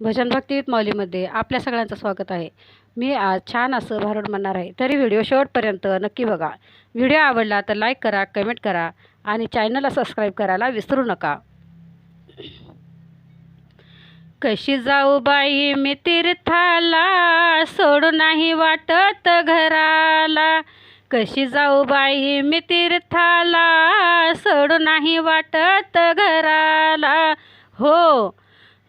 भजन भक्तीत मौलीमध्ये आपल्या सगळ्यांचं स्वागत आहे. मी आज छान असं भारूड म्हणणार आहे. तरी व्हिडिओ शेवटपर्यंत नक्की बघा. व्हिडिओ आवडला तर लाईक करा कमेंट करा आणि चॅनलला सबस्क्राईब करायला विसरू नका. कशी जाऊ बाई मी तीर्थाला सोडू नाही वाटत घराला. कशी जाऊ बाई मी तीर्थाला सोडू नाही वाटत घराला. हो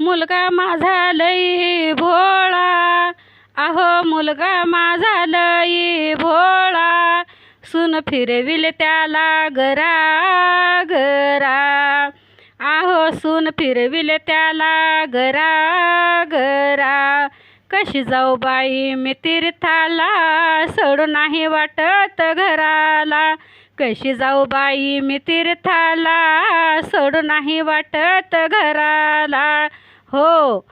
मुलगा माझा लई भोळा. अहो मुलगा माझा लई भोळा. सून फिरविल त्याला गरा गरा आहो सून फिरविल त्याला गरा गरा कशी जाऊ बाई मी तीर्थाला? सोडू नाही वाटत घराला. कशी जाऊ बाई मी तीर्थाला? सोडू नाही वाटत घराला. हो.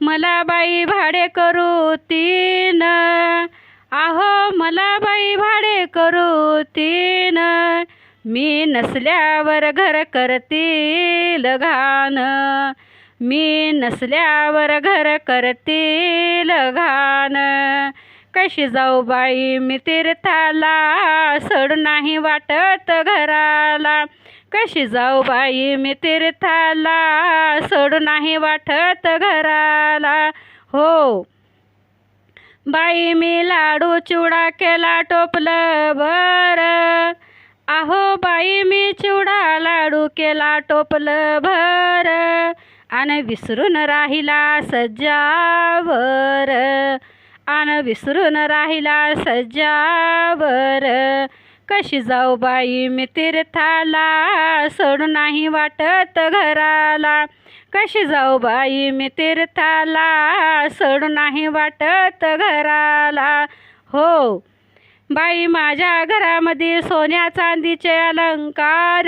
मला बाई भाडे करू तीन. आहो मला बाई भाडे करू तीन. मी नसल्यावर घर करतील घाण. मी नसल्यावर घर करतील घाण. कशी जाऊ बाई मी तीर्थाला सोड नाही वाटत घराला. कशी जाऊ बाई मी तीर्थाला सोडून नाही वाटत घराला. हो. बाई मी लाडू चिवडा केला टोपलं बरं आहो बाई मी चिवडा लाडू केला टोपलं भर. आणि विसरून राहिला सज्जावर. आणि विसरून राहिला सज्जावर. कशी जाऊ बाई? मी तीर्थाला सोड नाही वाटत घराला. कशी जाऊ बाई? मी तीर्थाला सोड नाही वाटत घराला. हो. बाई माझ्या घरामध्ये सोन्या चांदीचे अलंकार.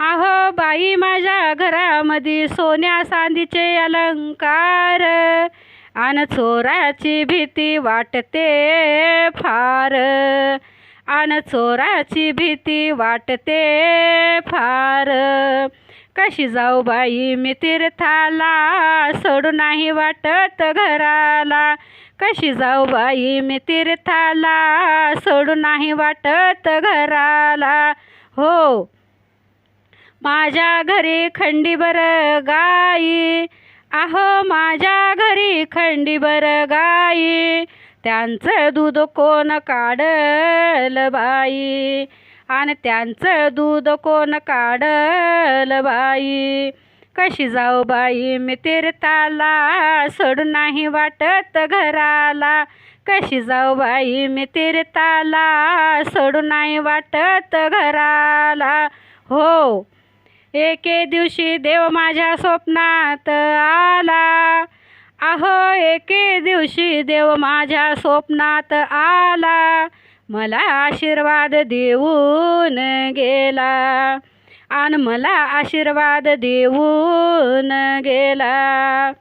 आहो बाई माझ्या घरामध्ये सोन्या चांदीचे अलंकार. आणि चोराची भीती वाटते फार. आणि चोराची भीती वाटते फार. कशी जाऊ बाई मी तीर्थाला सोडू नाही वाटत घराला. कशी जाऊ बाई मी तीर्थाला सोडू नाही वाटत घराला. हो. माझ्या घरी खंडीबर गाई. आहो माझ्या घरी खंडीबर गाई. त्यांचं दूध कोण काढल बाई? आणि त्यांचं दूध कोण काढल बाई? कशी जाऊ बाई? मी तीर्थाला सोड नाही वाटत घराला. कशी जाऊ बाई? मी तीर्थाला सोड नाही वाटत घराला. हो एके दिवशी देव माझ्या स्वप्नात आला. अहो एके दिवशी देव माझ्या स्वप्नात आला. मला आशीर्वाद देऊन गेला. आणि मला आशीर्वाद देऊन गेला.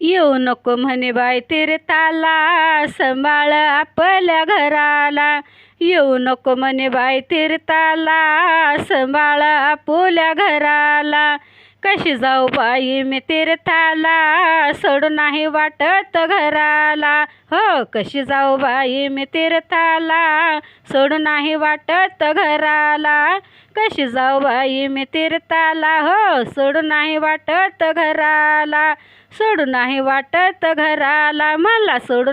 येऊ नको म्हणे बाई तीर्थाला सांभाळ आपल्या घराला. येऊ नको म्हणे बाई तीर्थाला सांभाळ आपल्या घराला. कशी जाऊ बाई मी तीर्थाला सोडू नाही वाटत घराला. हो कशी जाऊ बाई मी तीर्थाला सोडू नाही वाटत घराला. कशी जाऊ बाई मी तीर्थाला हो सोडू नाही वाटत घराला. सोडू नाही वाटत घराला. मला सोडू